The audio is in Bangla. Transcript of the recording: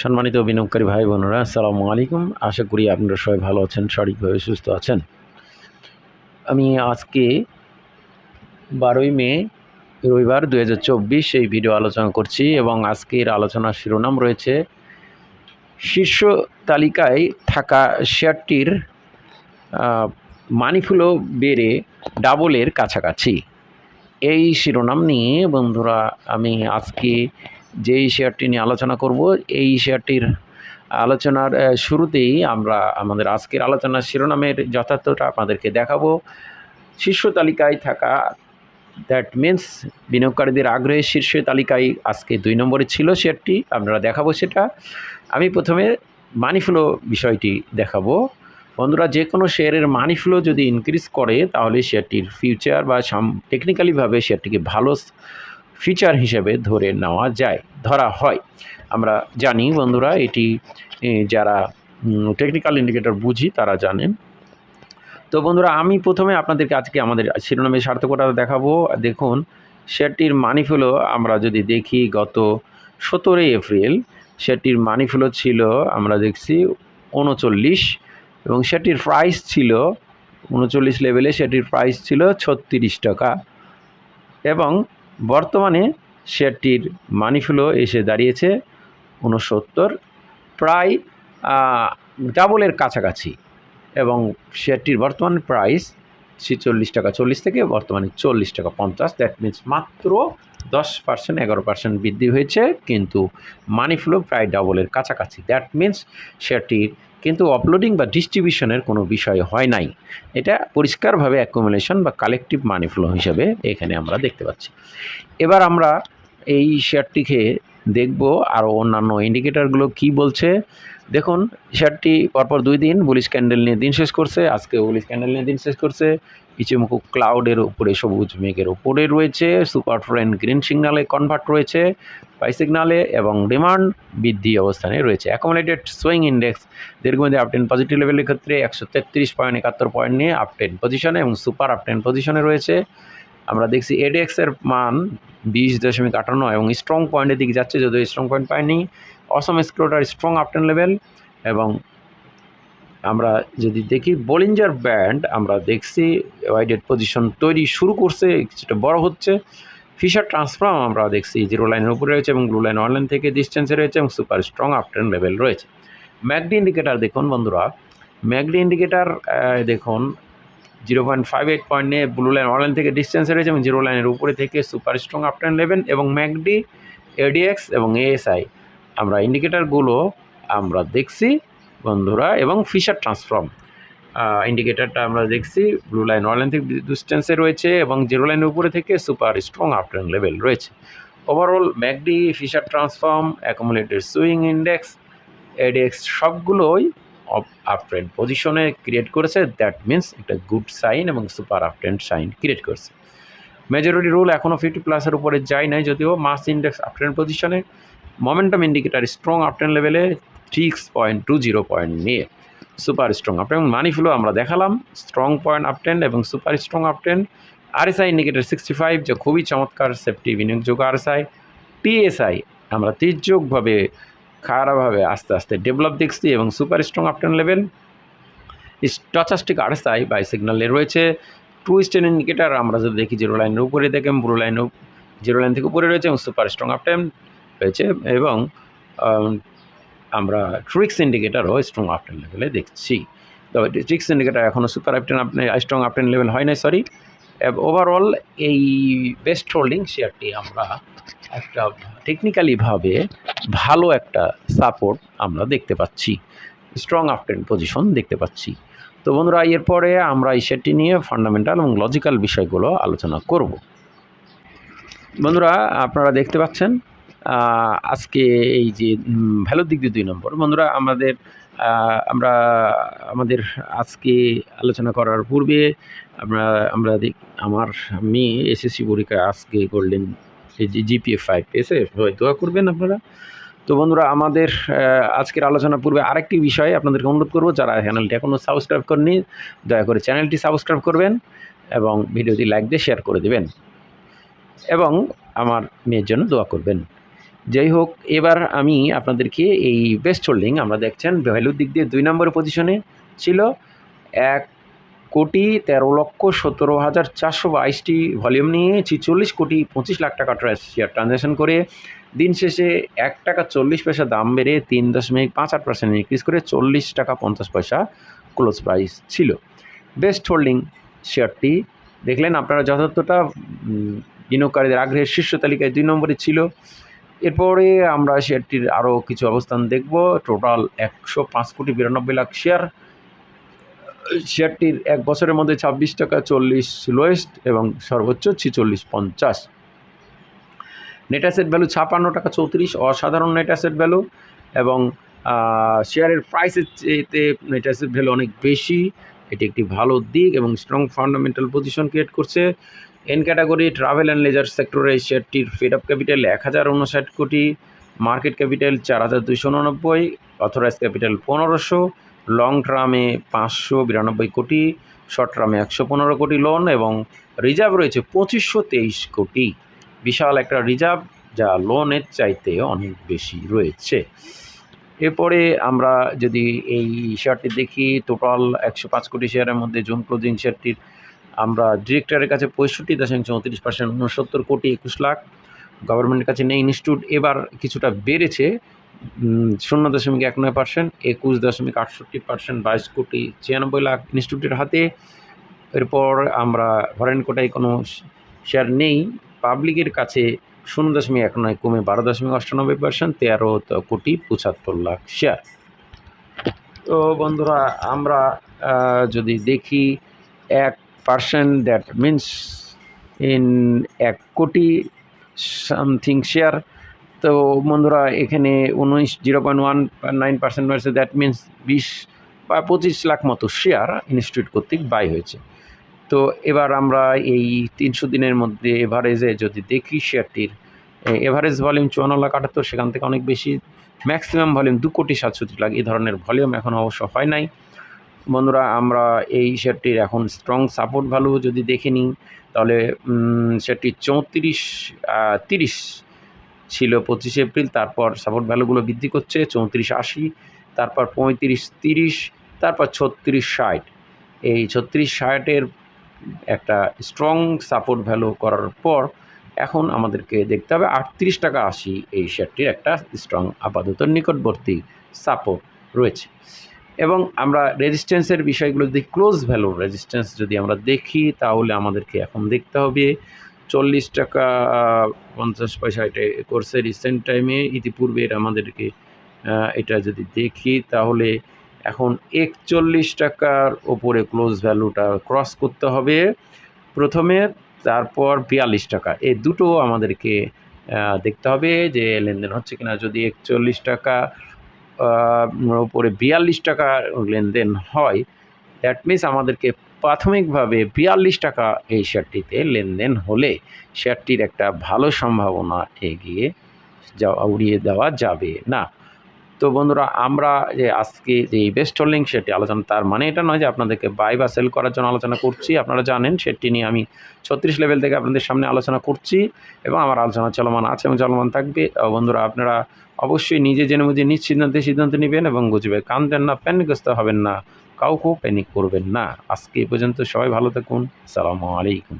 সম্মানিত বিনিয়োগকারী ভাই বোনেরা, আসসালামু আলাইকুম। আশা করি আপনারা সবাই ভালো আছেন, সঠিকভাবে সুস্থ আছেন। আমি আজকে বারোই মে, রবিবার দু হাজার চব্বিশ এই ভিডিও আলোচনা করছি এবং আজকের আলোচনার শিরোনাম রয়েছে, শীর্ষ তালিকায় থাকা শেয়ারটির মানিফুলো বেড়ে ডাবলের কাছাকাছি। এই শিরোনাম নিয়ে বন্ধুরা, আমি আজকে যেই শেয়ারটি নিয়ে আলোচনা করব, এই শেয়ারটির আলোচনার শুরুতেই আমরা আমাদের আজকের আলোচনার শিরোনামের যথার্থটা আপনাদেরকে দেখাবো। শীর্ষ তালিকায় থাকা দ্যাট মিন্স বিনিয়োগকারীদের আগ্রহের শীর্ষ তালিকায় আজকে দুই নম্বরে ছিল শেয়ারটি, আমরা দেখাবো সেটা। আমি প্রথমে মানি ফ্লো বিষয়টি দেখাবো। বন্ধুরা যে কোনো শেয়ারের মানি ফ্লো যদি ইনক্রিজ করে, তাহলে শেয়ারটির ফিউচার বা টেকনিক্যালিভাবে শেয়ারটিকে ভালো ফিচার হিসেবে ধরে নেওয়া যায়, ধরা হয়। আমরা জানি বন্ধুরা, এটি যারা টেকনিক্যাল ইন্ডিকেটর বুঝি, তারা জানেন। তো বন্ধুরা, আমি প্রথমে আপনাদেরকে আজকে আমাদের শিরোনামের সার্থকতা দেখাবো। দেখুন শেয়ারটির মানি ফ্লো আমরা যদি দেখি, গত সতেরোই এপ্রিল শেয়ারটির মানি ফ্লো ছিল, আমরা দেখছি উনচল্লিশ এবং সেটির প্রাইস ছিল উনচল্লিশ লেভেলে সেটির প্রাইস ছিল ছত্রিশ টাকা। এবং বর্তমানে শেয়ারটির মানি ফ্লো এসে দাঁড়িয়েছে উনসত্তর প্রায় ডাবলের কাছাকাছি এবং শেয়ারটির বর্তমান প্রাইস ছেচল্লিশ টাকা চল্লিশ থেকে বর্তমানে চল্লিশ টাকা পঞ্চাশ। দ্যাট মিন্স মাত্র দশ পার্সেন্ট এগারো পার্সেন্ট বৃদ্ধি হয়েছে, কিন্তু মানি ফ্লো প্রায় ডাবলের কাছাকাছি। দ্যাট মিন্স শেয়ারটির কিন্তু অপলোডিং বা ডিস্ট্রিবিউশনের কোনো বিষয় হয় নাই। এটা পরিষ্কারভাবে অ্যাকুমুলেশন বা কালেকটিভ মানি ফ্লো হিসেবে এখানে আমরা দেখতে পাচ্ছি। এবার আমরা এই শেয়ারটিকে দেখব আরও অন্যান্য ইন্ডিকেটারগুলো কি বলছে। দেখুন শেয়ারটি পরপর দুই দিন বুলিশ ক্যান্ডেল নিয়ে দিন শেষ করছে, আজকে বুলিশ ক্যান্ডেল নিয়ে দিন শেষ করছে। ইচিমুখ ক্লাউডের উপরে, সবুজ মেঘের উপরে রয়েছে, সুপার ফ্রেন্ড গ্রিন সিগনালে কনভার্ট রয়েছে বাই সিগনালে এবং ডিমান্ড বৃদ্ধি অবস্থানে রয়েছে। অ্যাকোমোডেটেড সুইং ইন্ডেক্স দীর্ঘমেয়াদী আপটেন পজিটিভ লেভেলের ক্ষেত্রে একশো তেত্রিশ পয়েন্ট একাত্তর পয়েন্ট নিয়ে আপটেন পজিশনে এবং সুপার আপটেন পজিশনে রয়েছে। আমরা দেখছি এডেক্সের মান বিশ দশমিক আটান্ন এবং স্ট্রং পয়েন্টের দিকে যাচ্ছে, যদিও স্ট্রং পয়েন্ট পায়নি অসম স্ক্রোটার স্ট্রং আপটেন লেভেল এবং আমরা যদি দেখি বোলিঞ্জার ব্যান্ড আমরা দেখছি ওয়াইডেড পজিশন তৈরি শুরু করছে, কিছুটা বড় হচ্ছে। ফিশার ট্রান্সফর্ম আমরা দেখছি জিরো লাইনের উপরে রয়েছে এবং ব্লু লাইন অনলাইন থেকে ডিস্টেন্সে রয়েছে এবং সুপার স্ট্রং আপটেন লেভেল রয়েছে। ম্যাকডি ইন্ডিকেটার দেখুন বন্ধুরা। ম্যাকডি ইন্ডিকেটার দেখুন zero point five eight point নিয়ে ব্লু লাইন অনলাইন থেকে ডিস্টেন্সে রয়েছে এবং জিরো লাইনের উপরে থেকে সুপার স্ট্রং আপটেন লেভেল এবং ম্যাকডি এডিএক্স এবং এএসআই আমরা ইন্ডিকেটারগুলো আমরা দেখছি, বন্ধুরা, এবং ফিশার ট্রান্সফর্ম ইন্ডিকেটারটা আমরা দেখছি ব্লু লাইন অনলাইন থেকে ডিস্টেন্সে রয়েছে এবং জিরো লাইনের উপরে থেকে সুপার স্ট্রং আপট্রেন লেভেল রয়েছে। Overall MACD Fisher transform accumulated swing index ADX সবগুলোই আপট্রেন্ড পজিশনে ক্রিয়েট করেছে দ্যাট মিন্স একটা গুড সাইন এবং সুপার আপট্রেন্ড সাইন ক্রিয়েট করেছে। মেজরিটি রুল এখনও ফিফটি প্লাসের উপরে যায় নাই, যদিও মাস ইন্ডেক্স আপট্রেন্ড পজিশনে মোমেন্টাম ইন্ডিকেটার স্ট্রং আপটেন লেভেলে six point two zero point নিয়ে super strong uptrend money flow আমরা দেখালাম স্ট্রং পয়েন্ট আপটেন এবং super strong uptrend RSI indicator sixty five যা খুবই চমৎকার সেফটি বিনিয়োগযোগ্য আরএসআই টিএসআই আমরা তির্যকভাবে খারাপভাবে আস্তে আস্তে ডেভেলপ দেখছি এবং super strong uptrend level stochastic RSI buy সিগনালে রয়েছে। টু স্টেন ইন্ডিকেটার আমরা যদি দেখি জিরো লাইনের উপরে দেখেন ব্লু লাইন জিরো লাইন থেকে উপরে রয়েছে এবং সুপার স্ট্রং আপটেন রয়েছে এবং আমরা ট্রিক্স ইন্ডিকেটারও স্ট্রং আপটেন লেভেলে দেখছি। তবে ট্রিক্স ইন্ডিকেটার এখনও সুপার আপটেন আপনি স্ট্রং আপটেন লেভেল হয় নাই সরি ওভারঅল এই বেস্ট হোল্ডিং শেয়ারটি আমরা একটা টেকনিক্যালিভাবে ভালো একটা সাপোর্ট আমরা দেখতে পাচ্ছি স্ট্রং আপটেন পজিশন দেখতে পাচ্ছি। তো বন্ধুরা, এরপরে আমরা এই শেয়ারটি নিয়ে ফান্ডামেন্টাল এবং লজিক্যাল বিষয়গুলো আলোচনা করব। বন্ধুরা, আপনারা দেখতে পাচ্ছেন আজকে এই যে ভ্যালুর দিক দিয়ে দুই নম্বর। বন্ধুরা, আমাদের আমরা আমাদের আজকে আলোচনা করার পূর্বে আমরা আমরা দেখ, আমার মেয়ে এসএসসি পরীক্ষায় আজকে করলেন জিপিএ ফাইভ পেয়েছে, সবাই দোয়া করবেন আপনারা। তো বন্ধুরা, আমাদের আজকের আলোচনার পূর্বে আরেকটি বিষয় আপনাদেরকে অনুরোধ করব, যারা চ্যানেলটি এখনও সাবস্ক্রাইব করেনি দয়া করে চ্যানেলটি সাবস্ক্রাইব করবেন এবং ভিডিওটি লাইক দিয়ে শেয়ার করে দেবেন। এবং আমার মেয়ের জন্য দোয়া করবেন। যাই হোক, এবার আমি আপনাদেরকে এই বেস্ট হোল্ডিং আমরা দেখছেন ভ্যালুর দিক দিয়ে দুই নম্বর পজিশনে ছিল এক কোটি তেরো লক্ষ সতেরো হাজার চারশো বাইশটি ভলিউম নিয়ে ছিচল্লিশ কোটি পঁচিশ লাখ টাকা শেয়ার ট্রানজ্যাকশন করে। দিন শেষে এক টাকা চল্লিশ পয়সা দাম বেড়ে তিন দশমিক পাঁচ আট পার্সেন্ট ইনক্রিজ করে চল্লিশ টাকা পঞ্চাশ পয়সা ক্লোজ প্রাইস ছিল। বেস্ট হোল্ডিং শেয়ারটি দেখলেন আপনারা যথার্থটা বিনিয়োগকারীদের আগ্রহের শীর্ষ তালিকায় দুই নম্বরে ছিল। এরপরে আমরা শেয়ারটির আরও কিছু অবস্থান দেখব। টোটাল একশো পাঁচ কোটি বিরানব্বই লাখ শেয়ার শেয়ারটির এক বছরের মধ্যে ছাব্বিশ টাকা চল্লিশ লোয়েস্ট এবং সর্বোচ্চ ছিচল্লিশ পঞ্চাশ। নেট অ্যাসেট ভ্যালু ছাপান্ন টাকা চৌত্রিশ, অসাধারণ নেট অ্যাসেট ভ্যালু এবং শেয়ারের প্রাইসের চেয়েতে নেট অ্যাসেট ভ্যালু অনেক বেশি। এটি একটি ভালো দিক এবং স্ট্রং ফান্ডামেন্টাল পজিশন ক্রিয়েট করছে। N category travel and leisure সেক্টরে শেয়ারটির ফেড অফ ক্যাপিটাল এক হাজার উনষাট কোটি মার্কেট ক্যাপিটাল চার হাজার দুশো উননব্বই অথরাইজ ক্যাপিটাল পনেরোশো লং টার্মে পাঁচশো বিরানব্বই কোটি, শর্ট টার্মে একশো পনেরো কোটি লোন এবং রিজার্ভ রয়েছে পঁচিশশো তেইশ কোটি। বিশাল একটা রিজার্ভ যা লোনের চাইতে অনেক বেশি রয়েছে। এরপরে আমরা যদি এই শেয়ারটি দেখি টোটাল একশো পাঁচ কোটি শেয়ারের মধ্যে জুন ক্লোজিং শেয়ারটির আমরা ডিরেক্টরের কাছে পঁয়ষট্টি দশমিক চৌত্রিশ পার্সেন্ট উনসত্তর কোটি একুশ লাখ। গভর্নমেন্টের কাছে নেই। ইনস্টিটিউট এবার কিছুটা বেড়েছে শূন্য দশমিক এক নয় পার্সেন্ট, একুশ দশমিক আটষট্টি পার্সেন্ট, বাইশ কোটি ছিয়ানব্বই লাখ ইনস্টিটিউটের হাতে। এরপর আমরা ফরেন কোটায় কোনো শেয়ার নেই। পাবলিকের কাছে শূন্য দশমিক এক নয় কমে বারো দশমিক অষ্টানব্বই পার্সেন্ট, তেরো কোটি পঁচাত্তর লাখ শেয়ার তো বন্ধুরা, আমরা যদি দেখি এক পার্সেন্ট দ্যাট মিন্স ইন এক কোটি সামথিং শেয়ার তো বন্ধুরা, এখানে উনিশ, zero point one, nine percent রয়েছে দ্যাট মিন্স বিশ বা পঁচিশ লাখ মতো শেয়ার ইনস্টিটিউট কর্তৃক বাই হয়েছে। তো এবার আমরা এই তিনশো দিনের মধ্যে এভারেজে যদি দেখি শেয়ারটির এভারেজ ভলিউম চুয়ান্ন লাখ আটাত্তর, সেখান থেকে অনেক বেশি ম্যাক্সিমাম ভলিউম দু কোটি সাতষট্টি লাখ, এই ধরনের ভলিউম এখন অবশ্য হয় নাই। বন্ধুরা, আমরা এই শেয়ারটির এখন স্ট্রং সাপোর্ট ভ্যালু যদি দেখে নিই, তাহলে শেয়ারটি চৌত্রিশ তিরিশ ছিল পঁচিশে এপ্রিল, তারপর সাপোর্ট ভ্যালুগুলো বৃদ্ধি করছে চৌত্রিশ আশি, তারপর পঁয়ত্রিশ তিরিশ, তারপর ছত্রিশ ষাট। এই ছত্রিশ ষাটের একটা স্ট্রং সাপোর্ট ভ্যালু করার পর, এখন আমাদেরকে দেখতে হবে আটত্রিশ টাকা আশি এই শেয়ারটির একটা স্ট্রং আপাতত নিকটবর্তী সাপোর্ট রয়েছে। এবং আমরা রেজিস্ট্যান্সের বিষয়গুলো যদি ক্লোজ ভ্যালু রেজিস্ট্যান্স যদি আমরা দেখি, তাহলে আমাদেরকে এখন দেখতে হবে। চল্লিশ টাকা পঞ্চাশ পয়সা এটা করছে রিসেন্ট টাইমে ইতিপূর্বে এটা আমাদেরকে এটা যদি দেখি, তাহলে এখন একচল্লিশ টাকার ওপরে ক্লোজ ভ্যালুটা ক্রস করতে হবে। প্রথমে, তারপর বিয়াল্লিশ টাকা। এই দুটো আমাদেরকে দেখতে হবে যে লেনদেন হচ্ছে কিনা। যদি একচল্লিশ টাকা ওপরে বিয়াল্লিশ টাকা লেনদেন হয়। দ্যাট মিনস আমাদেরকে প্রাথমিকভাবে বিয়াল্লিশ টাকা এই শেয়ারটিতে লেনদেন হলে শেয়ারটির একটা ভালো সম্ভাবনা এগিয়ে যাওয়া, উড়িয়ে দেওয়া যাবে না। তো বন্ধুরা, আমরা যে আজকে যে বেস্ট হোল্ডিং সেটি আলোচনা, তার মানে এটা নয় যে আপনাদেরকে বাই বা সেল করার জন্য আলোচনা করছি। আপনারা জানেন সেটি নিয়ে আমি ছত্রিশ লেভেল থেকে আপনাদের সামনে আলোচনা করছি এবং আমার আলোচনা চলমান আছে এবং চলমান থাকবে। বন্ধুরা, আপনারা অবশ্যই নিজে জেনে বুঝে নিজ সিদ্ধান্তে সিদ্ধান্ত নেবেন এবং বুঝবে কান্দেন না প্যানিকগ্রস্ত হবেন না, কাউকেও প্যানিক করবেন না। আজকে পর্যন্ত সবাই ভালো থাকুন। সালামু আলাইকুম।